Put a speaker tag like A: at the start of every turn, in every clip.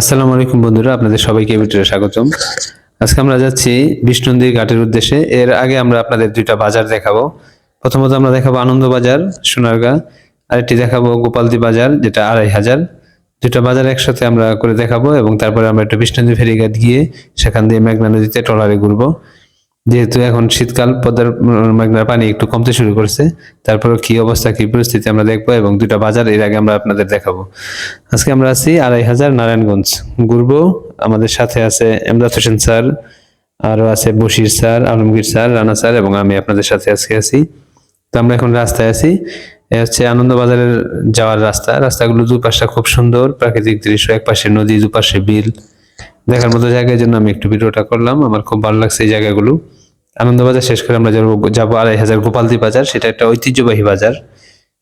A: আসসালামু আলাইকুম বন্ধুরা, আপনাদের সবাইকে ভিডিওতে স্বাগতম। আজকে আমরা যাচ্ছি বিষ্ণুন্দি ঘাটের উদ্দেশ্যে। এর আগে আমরা আপনাদের দুইটা বাজার দেখাবো। প্রথমত আমরা দেখাবো আনন্দ বাজার, সোনারগাঁ। আরেকটি দেখাবো গোপালদি বাজার, যেটা আড়াই হাজার। দুটা বাজার একসাথে আমরা করে দেখাবো এবং তারপরে আমরা একটা বিষ্ণুন্দি ফেরিঘাট গিয়ে সেখান দিয়ে মেঘনা নদীতে ট্রলারে ঘুরবো। যেহেতু এখন শীতকাল পদ্মার মেঘনার পানি একটু কমতে শুরু করছে তারপর কি অবস্থা, কি পরিস্থিতি আমরা দেখব এবং দুটা বাজার এর আগে আমরা আপনাদের দেখাবো। আজকে আমরা আছি আড়াই হাজার নারায়ণগঞ্জ, ঘুরবো। আমাদের সাথে আছে এমদাদ হোসেন স্যার, আরও আছে Bashir sir, Alamgir sir, Rana sir এবং আমি আপনাদের সাথে আজকে আছি। তো আমরা এখন রাস্তায় আছি, এ হচ্ছে আনন্দবাজারের যাওয়ার রাস্তা। রাস্তাগুলো দুপাশটা খুব সুন্দর, প্রাকৃতিক দৃশ্য এক পাশে নদী, দুপাশে বিল। দেখার মতো জায়গার জন্য আমি একটু ভিডিওটা করলাম, আমার খুব ভালো লাগছে এই জায়গাগুলো। আনন্দবাজার শেষ করে আমরা যাব যাব আড়াই হাজার গোপালদি বাজার, সেটা একটা ঐতিহ্যবাহী বাজার।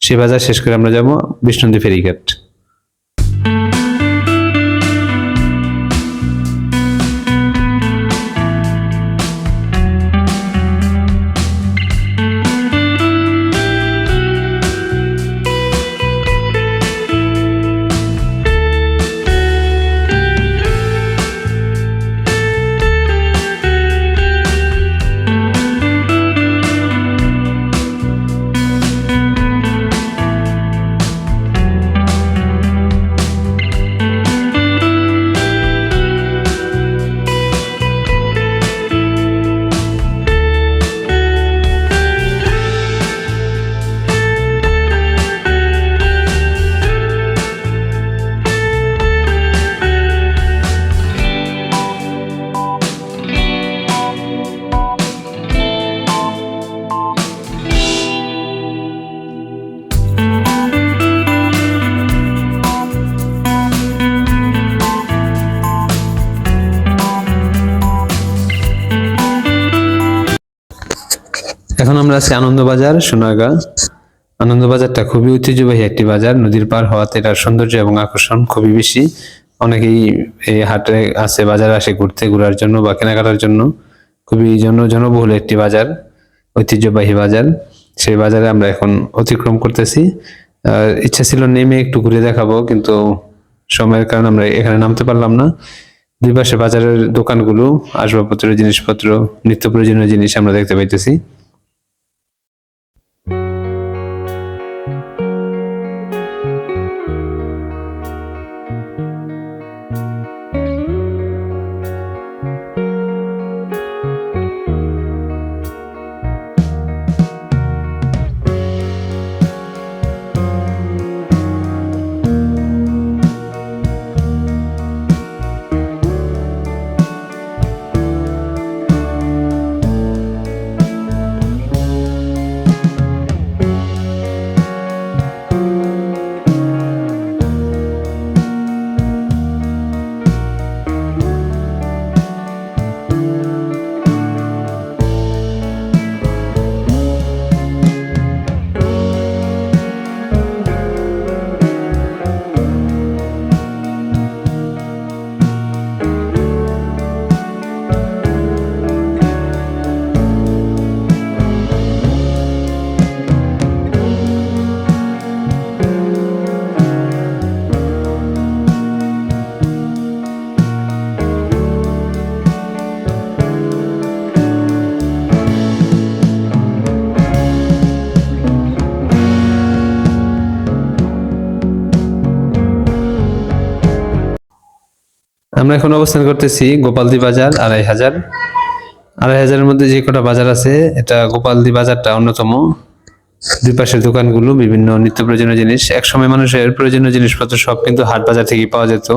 A: সে বাজার শেষ করে আমরা যাব বিষ্ণুন্দী ফেরিঘাট। এখন আমরা আছি আনন্দবাজার, সোনারগাঁ। আনন্দবাজারটা খুবই ঐতিহ্যবাহী একটি বাজার। নদীর পার হওয়াতে এটার সৌন্দর্য এবং আকর্ষণ খুবই বেশি। অনেকেই এই হাটে আসে বাজারে আসে ঘুরতে, ঘোরার জন্য বা কেনাকাটার জন্য। খুবই জন জনবহুল একটি বাজার, ঐতিহ্যবাহী বাজার। সেই বাজারে আমরা এখন অতিক্রম করতেছি। ইচ্ছা ছিল নেমে একটু ঘুরে দেখাবো, কিন্তু সময়ের কারণে আমরা এখানে নামতে পারলাম না। দুই পাশে বাজারের দোকানগুলো, আসবাবপত্রের জিনিসপত্র, নিত্য প্রয়োজনীয় জিনিস আমরা দেখতে পাইতেছি। আমরা এখন অবস্থান করতেছি গোপালদি বাজার, আড়াই হাজার। আড়াই হাজারের মধ্যে যে কটা বাজার আছে, এটা গোপালদি বাজারটা অন্যতম। দুই পাশের দোকানগুলো, বিভিন্ন নিত্য প্রয়োজনীয় জিনিস। একসময় মানুষের প্রয়োজনীয় জিনিসপত্র সব কিন্তু হাট বাজার থেকে পাওয়া যেত।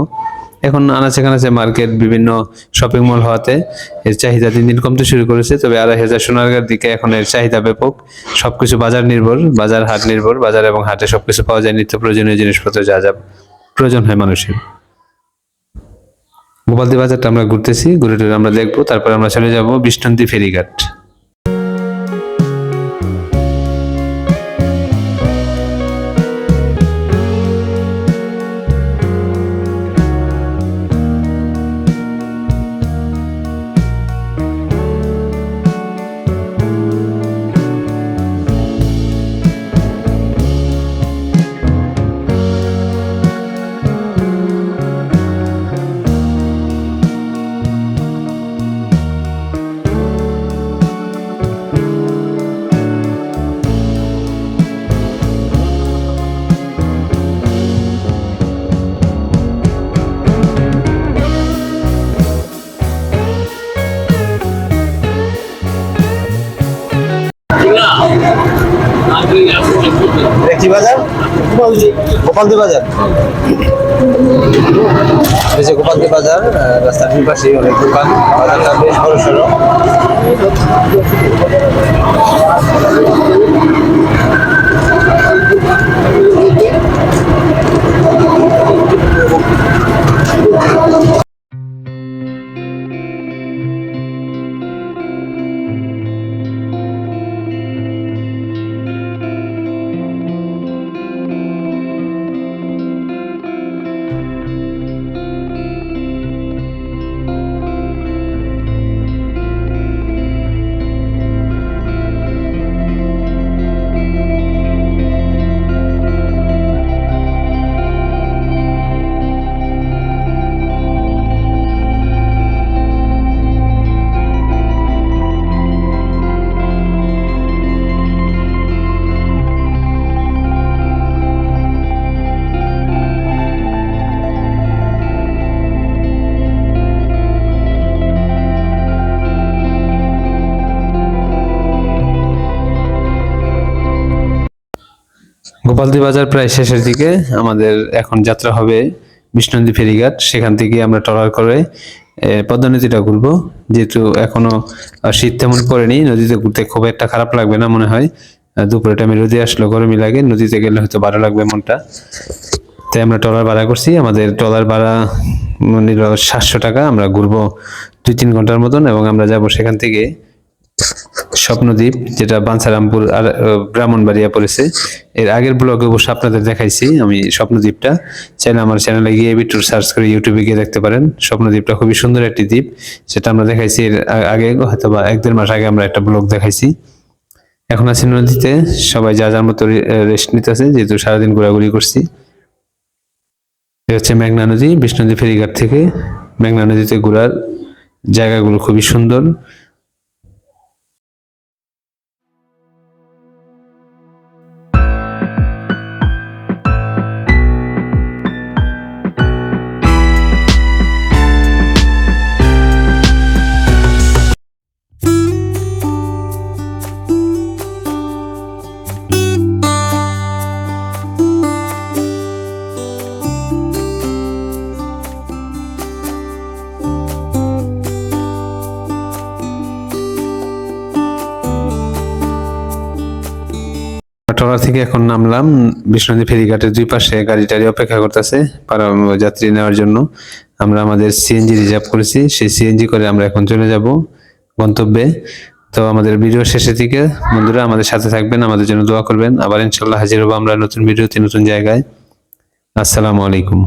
A: এখন আনাচে কানাচে মার্কেট, বিভিন্ন শপিং মল হওয়াতে এর চাহিদা দিন দিন কমতে শুরু করেছে। তবে আড়াই হাজার সোনারগাঁর দিকে এখন এর চাহিদা ব্যাপক। সবকিছু বাজার নির্ভর, বাজার হাট নির্ভর, বাজার এবং হাটে সবকিছু পাওয়া যায় নিত্য প্রয়োজনীয় জিনিসপত্র, যা যা প্রয়োজন হয় মানুষের। গোপালদি বাজারটা আমরা ঘুরতেছি ঘুরে আমরা দেখব তারপরে আমরা চলে যাব বিষ্ণন্তী ফেরিঘাট।
B: কি বাজার? গোপালদি বাজার। বেশি গোপালদি বাজার রাস্তার দুই পাশে অনেক দোকান, বাজারটা বেশ বড় সড়ো।
A: গোপালদি বাজার প্রায় শেষের দিকে আমাদের এখন যাত্রা হবে বিষ্ণুনদী ফেরিঘাট। সেখান থেকে আমরা ট্রলার করে পদ্মা ঘুরবো। যেহেতু এখনও শীত তেমন পড়েনি, নদীতে ঘুরতে খুব একটা খারাপ লাগবে না মনে হয়। দুপুরে টাইমে রোদে আসলো গরমই লাগে, নদীতে গেলে হয়তো ভালো লাগবে মনটা। তাই আমরা ট্রলার ভাড়া করছি। আমাদের ট্রলার ভাড়া নিল সাতশো টাকা। আমরা ঘুরবো দুই তিন ঘণ্টার মতন এবং আমরা যাব সেখান থেকে। স্বপ্নদ্বীপ, যেটা বাঞ্ছারামপুর আর ব্রাহ্মণবাড়িয়া পড়েছে। এর আগের ব্লগে অবশ্য আপনাদের দেখাইছি আমি স্বপ্নদ্বীপটা। চাইলে আমার চ্যানেলে গিয়ে বিট্টু সার্চ করে ইউটিউবে গিয়ে দেখতে পারেন। স্বপ্নদ্বীপটা খুবই সুন্দর একটি দ্বীপ সেটা আমরা দেখাইছি এর আগে হয়তো বা এক দেড় মাস আগে আমরা একটা ব্লগ দেখাইছি। এখন আছি নদীতে, সবাই যা যার মতো রেস্ট নিতেছে, যেহেতু সারাদিন ঘোরাঘুরি করছি। এটা হচ্ছে মেঘনা নদী, বিষ্ণুনদী ফেরিঘাট থেকে। মেঘনা নদীতে ঘোরার জায়গাগুলো খুবই সুন্দর। ট্রলার থেকে এখন নামলাম বিষ্ণুনদী ফেরিঘাটের দুই পাশে গাড়ি টাড়ি অপেক্ষা করতেছে যাত্রী নেওয়ার জন্য। আমরা আমাদের সিএনজি রিজার্ভ করেছি, সেই সিএনজি করে আমরা এখন চলে যাব গন্তব্যে। তো আমাদের ভিডিও শেষের দিকে, বন্ধুরা আমাদের সাথে থাকবেন, আমাদের জন্য দোয়া করবেন। আবার ইনশাল্লাহ হাজির হব আমরা নতুন ভিডিওতে, নতুন জায়গায়। আসসালামু আলাইকুম।